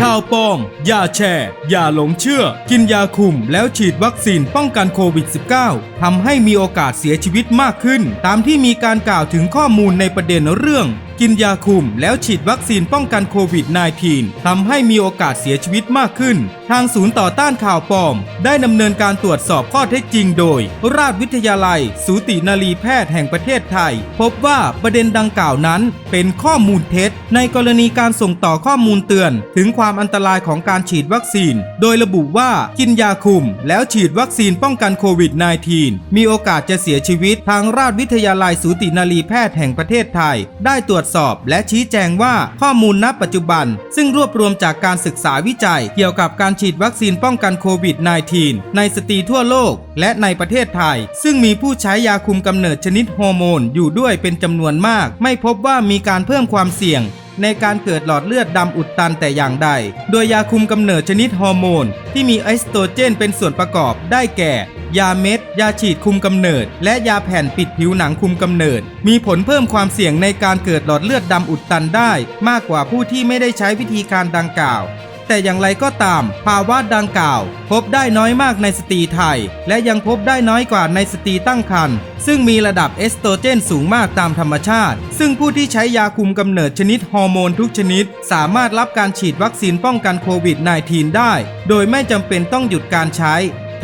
ข่าวปลอม อย่าแชร์อย่าหลงเชื่อ กินยาคุมแล้วฉีดวัคซีนป้องกันโควิด -19 ทำให้มีโอกาสเสียชีวิตมากขึ้น ตามที่มีการกล่าวถึงข้อมูลในประเด็นเรื่อง กินยาคุมแล้วฉีดวัคซีนป้องกันโควิด -19 ทำให้มีโอกาสเสียชีวิตมากขึ้นทางศูนย์ต่อต้านข่าวปลอม ได้ดำเนินการตรวจสอบข้อเท็จจริงโดย ราชวิทยาลัย สูตินารีแพทย์แห่งประเทศไทย พบว่าประเด็นดังกล่าวนั้นเป็นข้อมูลเท็จ ในกรณีการส่งต่อข้อมูลเตือน ถึงความอันตรายของการฉีดวัคซีน โดยระบุว่ากินยาคุม แล้วฉีดวัคซีนป้องกันโควิด -19 มีโอกาสจะเสียชีวิต ทางราชวิทยาลัยสูตินารีแพทย์แห่งประเทศไทย ได้ตรวจสอบและชี้แจงว่าข้อมูลณปัจจุบัน ซึ่งรวบรวมจากการศึกษาวิจัยเกี่ยวกับการฉีดวัคซีนป้องกันโควิด -19 ในสตรีทั่วโลก และในประเทศไทย ซึ่งมีผู้ใช้ยาคุมกำเนิดชนิดฮอร์โมนอยู่ด้วยเป็นจำนวนมาก ไม่พบว่ามีการเพิ่มความเสี่ยงในการเกิดหลอดเลือดดำอุดตันแต่อย่างใด โดยยาคุมกำเนิดชนิดฮอร์โมน ที่มีเอสโตรเจนเป็นส่วนประกอบได้แก่ ยาเม็ด ยาฉีดคุมกำเนิด และยาแผ่นปิดผิวหนังคุมกำเนิด มีผลเพิ่มความเสี่ยงในการเกิดหลอดเลือดดำอุดตันได้ มากกว่าผู้ที่ไม่ได้ใช้วิธีการดังกล่าว แต่อย่างไรก็ตาม ภาวะดังกล่าว พบได้น้อยมากในสตรีไทย และยังพบได้น้อยกว่าในสตรีตั้งครรภ์ซึ่งมีระดับเอสโตรเจนสูงมากตามธรรมชาติ ซึ่งผู้ที่ใช้ยาคุมกำเนิดชนิดฮอร์โมนทุกชนิด สามารถรับการฉีดวัคซีนป้องกันโควิด -19 ได้ โดยไม่จำเป็นต้องหยุดการใช้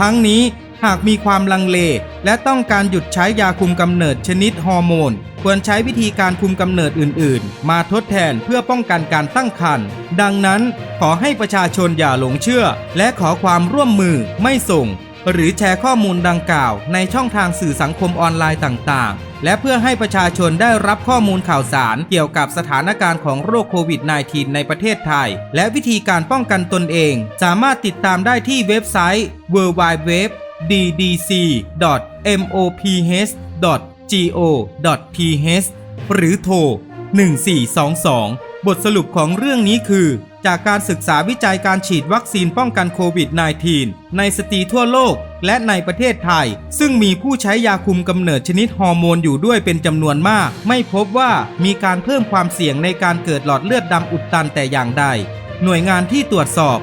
ทั้งนี้ หากมีความลังเล และต้องการหยุดใช้ยาคุมกำเนิดชนิดฮอร์โมน ควรใช้วิธีการคุมกำเนิดอื่น ๆ มาทดแทนเพื่อป้องกันการตั้งครรภ์ดังนั้นขอให้ประชาชนอย่าหลงเชื่อ และขอความร่วมมือไม่ส่ง หรือแชร์ข้อมูลดังกล่าว ในช่องทางสื่อสังคมออนไลน์ต่าง ๆ และเพื่อให้ประชาชนได้รับข้อมูลข่าวสารเกี่ยวกับสถานการณ์ของโรคโควิด -19 ในประเทศไทย และวิธีการป้องกันตนเอง สามารถติดตามได้ที่เว็บไซต์ www ddc.moph.go.th หรือโทร 1422 บทสรุปของเรื่องนี้คือ จากการศึกษาวิจัยการฉีดวัคซีนป้องกันโควิด -19 ในสตรีทั่วโลกและในประเทศไทย ซึ่งมีผู้ใช้ยาคุมกำเนิดชนิดฮอร์โมนอยู่ด้วยเป็นจำนวนมาก ไม่พบว่ามีการเพิ่มความเสี่ยงในการเกิดหลอดเลือดดำอุดตันแต่อย่างใด หน่วยงานที่ตรวจสอบ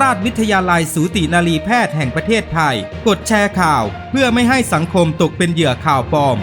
ราชวิทยาลัยสูตินารีแพทย์แห่งประเทศไทย กดแชร์ข่าว เพื่อไม่ให้สังคมตกเป็นเหยื่อข่าวปลอม